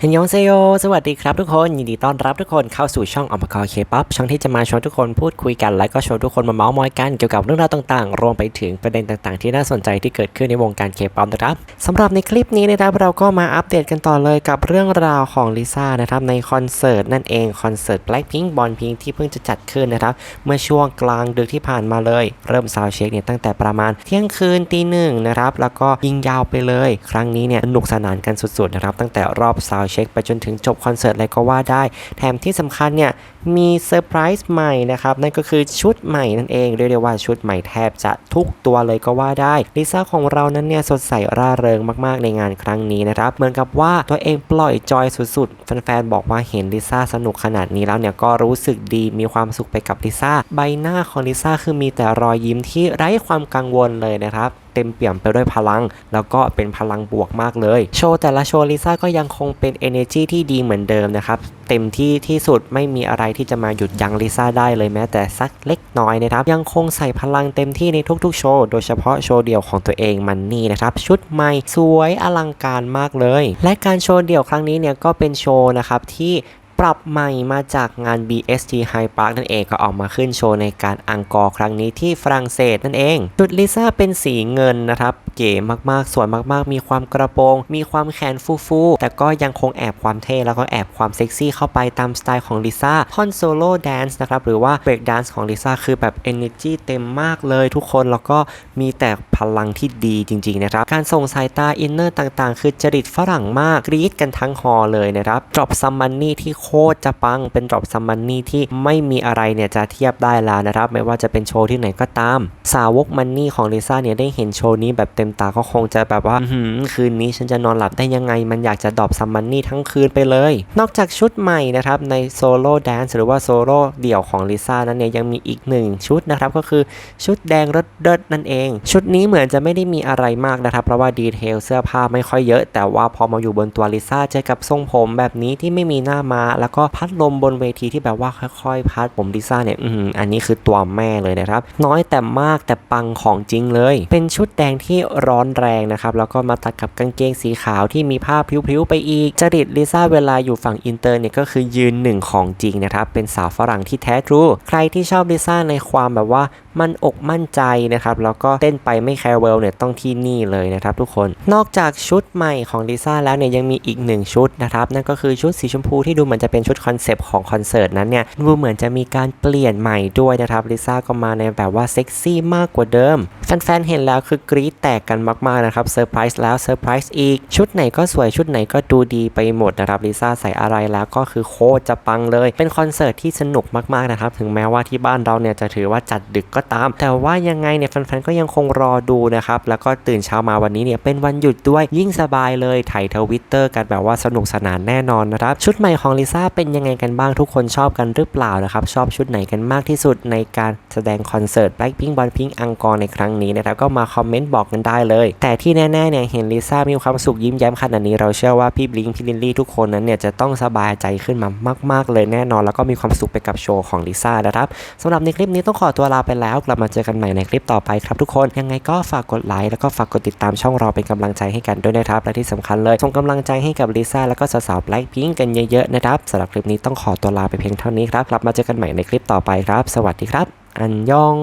เฮนยองเซโย สวัสดีครับทุกคน ยินดีต้อนรับทุกคนเข้าสู่ช่องอมกรเคป๊อปช่องที่จะมาชวนทุกคนพูดคุยกัน และก็ชวนทุกคนมาเมาส์มอยกันเกี่ยวกับเรื่องราวต่างๆ รวมไปถึงประเด็นต่างๆ ที่น่าสนใจที่เกิดขึ้นในวงการเคป๊อปนะครับสำหรับในคลิปนี้นะครับเราก็มาอัปเดตกันต่อเลยกับเรื่องราวของลิซ่านะครับในคอนเสิร์ตนั่นเองคอนเสิร์ต Blackpink b o n Pink ที่เพิ่งจะจัดขึ้นนะครับเมื่อช่วงกลางดึกที่ผ่านมาเลย เริ่มซาวเช็คเนี่ยตั้งแต่ประมาณ เที่ยงคืนตีหนึ่งนะครับแล้วก็ยิงยาวไปเลย ครั้งนี้เนี่ยสนุกสนานกันสุดๆนะครับตั้งแต่รอบซาวเช็คไปจนถึงจบคอนเสิร์ตเลยก็ว่าได้ แถมที่สำคัญเนี่ยมีเซอร์ไพรส์ใหม่นะครับ นั่นก็คือชุดใหม่นั่นเอง เรียกได้ว่าชุดใหม่แทบจะทุกตัวเลยก็ว่าได้ลิซ่าของเรานั้นเนี่ยสดใสร่าเริงมากๆในงานครั้งนี้นะครับ เหมือนกับว่าตัวเองปล่อยจอยสุดๆ แฟนๆบอกว่าเห็นลิซ่าสนุกขนาดนี้แล้วเนี่ยก็รู้สึกดีมีความสุขไปกับลิซ่าใบหน้าของลิซ่าคือมีแต่รอยยิ้มที่ไร้ความกังวลเลยนะครับ เต็มเปี่ยมไปด้วยพลัง แล้วก็เป็นพลังบวกมากเลย โชว์แต่ละโชว์ลิซ่าก็ยังคงเป็น energy ที่ดีเหมือนเดิมนะครับเต็มที่ที่สุดไม่มีอะไรที่จะมาหยุดยั้งลิซ่าได้เลยแม้แต่สักเล็กน้อยนะครับ ยังคงใส่พลังเต็มที่ในทุกๆโชว์โดยเฉพาะโชว์เดี่ยวของตัวเองมันนี่นะครับ ชุดใหม่สวยอลังการมากเลย และการโชว์เดี่ยวครั้งนี้เนี่ยก็เป็นโชว์นะครับที่ ปรับใหม่มาจากงาน BST High Park นั่นเองก็ออกมาขึ้นโชว์ในการอังกอร์ครั้งนี้ที่ฝรั่งเศสนั่นเอง ชุดลิซ่าเป็นสีเงินนะครับ เก๋มากๆ สวยมากๆ มีความกระโปรง มีความแขนฟูๆ แต่ก็ยังคงแอบความเท่แล้วก็แอบความเซ็กซี่เข้าไปตามสไตล์ของลิซ่าท่อนโซโล่แดนซ์นะครับ หรือว่าเบรกแดนซ์ของลิซ่าคือแบบ energy เต็มมากเลยทุกคน แล้วก็มีแต่พลังที่ดีจริง ๆ นะครับ การส่งสายตาอินเนอร์ต่างๆ คือจริตฝรั่งมากกรี๊ดกันทั้งฮอร์เลยนะครับ drop some money ที่โคตรจะปัง เป็น drop some money ที่ไม่มีอะไรเนี่ยจะเทียบได้แล้วนะครับ ไม่ว่าจะเป็นโชว์ที่ไหนก็ตาม สาวกมันนี่ของลิซ่าเนี่ยได้เห็นโชว์นี้แบบเต็มตาก็คงจะแบบว่าอื้อหือคืนนี้ฉันจะนอนหลับได้ยังไง มันอยากจะดรอปซัมมันนี่ทั้งคืนไปเลย นอกจากชุดใหม่นะครับในโซโล่แดนซ์หรือว่าโซโล่เดี่ยวของลิซ่านั้นเนี่ยยังมีอีกหนึ่งชุดนะครับก็คือชุดแดงรถเดิดนั่นเอง ชุดนี้เหมือนจะไม่ได้มีอะไรมากนะครับ เพราะว่าดีเทลเสื้อผ้าไม่ค่อยเยอะ แต่ว่าพอมาอยู่บนตัวลิซ่าเจอกับทรงผมแบบนี้ที่ไม่มีหน้ามา แล้วก็พัดลมบนเวทีที่แบบว่าค่อยๆ พัดผมลิซ่าเนี่ยอืออันนี้คือตัวแม่เลยนะครับ น้อยแต่มากแต่ปังของจริงเลย เป็นชุดแดงที่ร้อนแรงนะครับ แล้วก็มาตัดกับกางเกงสีขาวที่มีผ้าพลิ้วๆไปอีก จริตลิซ่าเวลาอยู่ฝั่งอินเตอร์เนี่ยก็คือยืนหนึ่งของจริงนะครับ เป็นสาวฝรั่งที่แท้ทรู ใครที่ชอบลิซ่าในความแบบว่า มันอกมั่นใจนะครับแล้วก็เต้นไปไม่แคร์เวลเนี่ยต้องที่นี่เลยนะครับทุกคนนอกจากชุดใหม่ของลิซ่าแล้วเนี่ยยังมีอีกหนึ่งชุดนะครับนั่นก็คือชุดสีชมพูที่ดูเหมือนจะเป็นชุดคอนเซปต์ของคอนเสิร์ตนั้นเนี่ยดูเหมือนจะมีการเปลี่ยนใหม่ด้วยนะครับลิซ่าก็มาในแบบว่าเซ็กซี่มากกว่าเดิมแฟนๆเห็นแล้วคือกรี๊ดแตกกันมากๆนะครับเซอร์ไพรส์แล้วเซอร์ไพรส์อีก ชุดไหนก็สวยชุดไหนก็ดูดีไปหมดนะครับลิซ่าใส่อะไรแล้วก็คือโคตรจะปังเลย เป็นคอนเสิร์ตที่สนุกมากๆนะครับถึงแม้ว่าที่บ้านเราเนี่ยจะถือว่าจัดดึกก็ตาม แต่ว่ายังไงเนี่ยแฟนๆก็ยังคงรอดูนะครับ แล้วก็ตื่นเช้ามาวันนี้เนี่ยเป็นวันหยุดด้วยยิ่งสบายเลยถ่ายทวิตเตอร์กันแบบว่าสนุกสนานแน่นอนนะครับ ชุดใหม่ของลิซ่าเป็นยังไงกันบ้างทุกคนชอบกันหรือเปล่านะครับ ชอบชุดไหนกันมากที่สุดในการแสดงคอนเสิร์ต Blackpink b o n Pink อังกอร์ในครั้งนี้นะครับก็มาคอมเมนต์บอกกันได้เลย แต่ที่แน่ๆเนี่ยเห็นลิซ่ามีความสุขยิ้มแย้มขนาดนี้เราเชื่อว่าพี่บลิงพี่ลินลี่ทุกคนนั้นเนี่ยจะต้องสบายใจขึ้นมามาก ๆเลยแน่นอน แล้วก็มีความสุขไปกับโชว์ของลิซ่านะครับสำหรับในคลิปนี้ต้องขอตัวลาไปแล้วกลับมาเจอกันใหม่ในคลิปต่อไปครับทุกคนยังไงก็ฝากกดไลค์แล้วก็ฝากกดติดตามช่องเราเป็นกำลังใจให้กันด้วยนะครับและที่สำคัญเลยส่งกำลังใจให้กับลิซ่าแล้วก็สาวๆ Blackpink กันเยอะๆนะครับสำหรับคลิปนี้ต้องขอตัวลาไปเพียงเท่านี้ครับกลับมาเจอกันใหม่ในคลิปต่อไปครับ สวัสดีครับ อันยอง